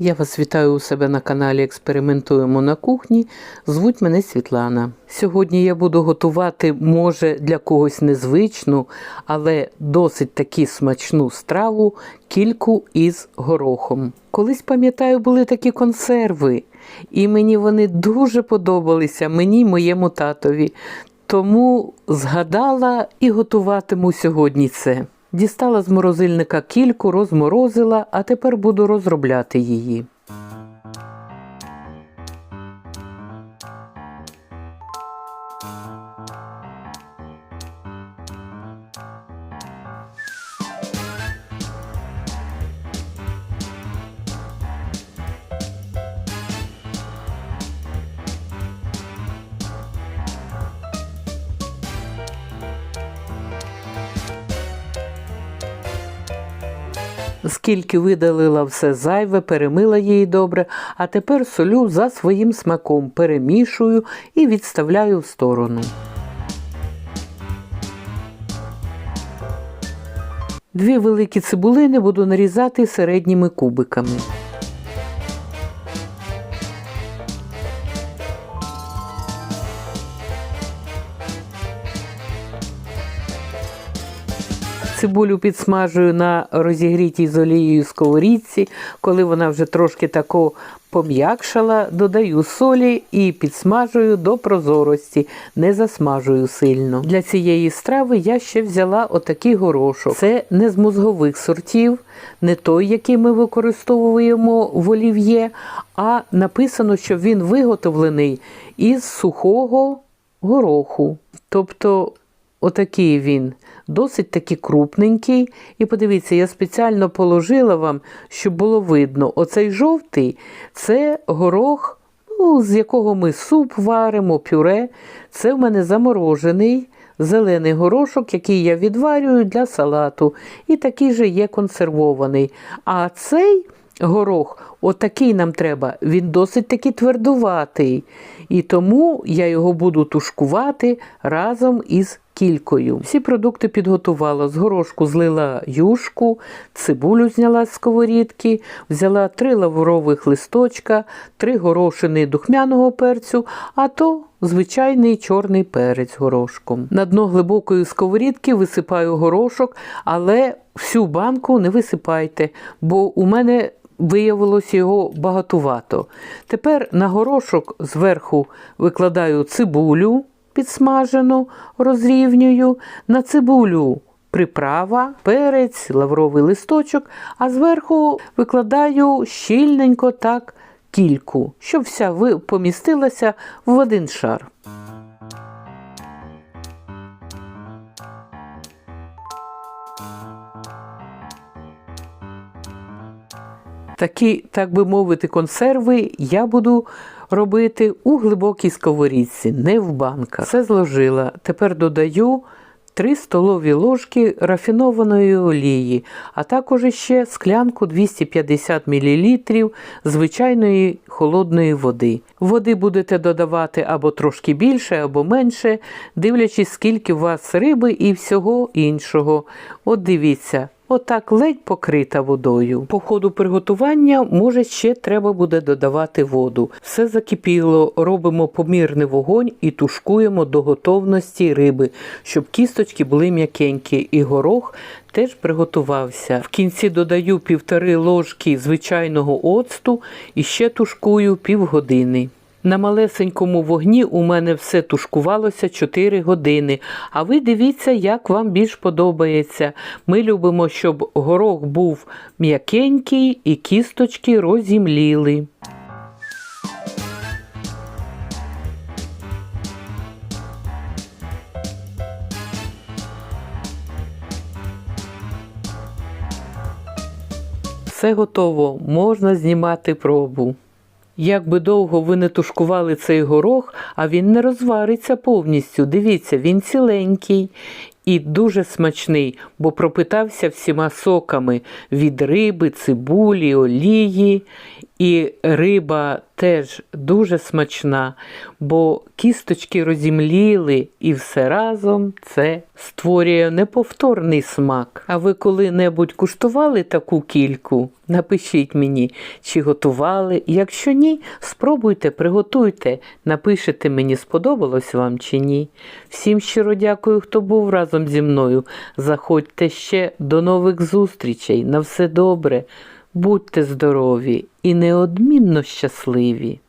Я вас вітаю у себе на каналі Експериментуємо на кухні. Звуть мене Світлана. Сьогодні я буду готувати, може, для когось незвичну, але досить таки смачну страву кільку із горохом. Колись пам'ятаю, були такі консерви, і мені вони дуже подобалися, мені й моєму татові. Тому згадала і готуватиму сьогодні це. Дістала з морозильника кільку, розморозила, а тепер буду розробляти її. Скільки видалила все зайве, перемила її добре, а тепер солю за своїм смаком, перемішую і відставляю в сторону. Дві великі цибулини буду нарізати середніми кубиками. Цибулю підсмажую на розігрітій з олією сковорідці. Коли вона вже трошки тако пом'якшала, додаю солі і підсмажую до прозорості, не засмажую сильно. Для цієї страви я ще взяла отакий горошок. Це не з мозгових сортів, не той, який ми використовуємо в олів'є, а написано, що він виготовлений із сухого гороху. Тобто Отакий він, досить таки крупненький. І подивіться, я спеціально положила вам, щоб було видно, оцей жовтий це горох, ну, з якого ми суп варимо, пюре. Це в мене заморожений зелений горошок, який я відварюю для салату. І такий же є консервований. А цей горох, отакий нам треба, він досить таки твердуватий. І тому я його буду тушкувати разом із кількою. Всі продукти підготувала. З горошку злила юшку, цибулю зняла з сковорідки, взяла три лаврових листочка, три горошини духмяного перцю, а то звичайний чорний перець горошком. На дно глибокої сковорідки висипаю горошок, але всю банку не висипайте, бо у мене виявилося його багатувато. Тепер на горошок зверху викладаю цибулю підсмажену, розрівнюю, на цибулю приправа, перець, лавровий листочок, а зверху викладаю щільненько так кільку, щоб вся помістилася в один шар. Такі, так би мовити, консерви я буду робити у глибокій сковорідці, не в банках. Все зложила. Тепер додаю 3 столові ложки рафінованої олії, а також ще склянку 250 мл звичайної холодної води. Води будете додавати або трошки більше, або менше, дивлячись, скільки у вас риби і всього іншого. От дивіться. Отак ледь покрита водою. По ходу приготування, може, ще треба буде додавати воду. Все закипіло, робимо помірний вогонь і тушкуємо до готовності риби, щоб кісточки були м'якенькі, і горох теж приготувався. В кінці додаю півтори ложки звичайного оцту і ще тушкую півгодини. На малесенькому вогні у мене все тушкувалося 4 години. А ви дивіться, як вам більш подобається. Ми любимо, щоб горох був м'якенький і кісточки розімліли. Все готово, можна знімати пробу. Як би довго ви не тушкували цей горох, а він не розвариться повністю. Дивіться, він ціленький і дуже смачний, бо пропитався всіма соками від риби, цибулі, олії. І риба теж дуже смачна, бо кісточки розімліли і все разом це створює неповторний смак. А ви коли-небудь куштували таку кільку? Напишіть мені, чи готували. Якщо ні, спробуйте, приготуйте, напишете мені, сподобалось вам чи ні. Всім щиро дякую, хто був разом зі мною. Заходьте ще до нових зустрічей. На все добре. Будьте здорові і неодмінно щасливі.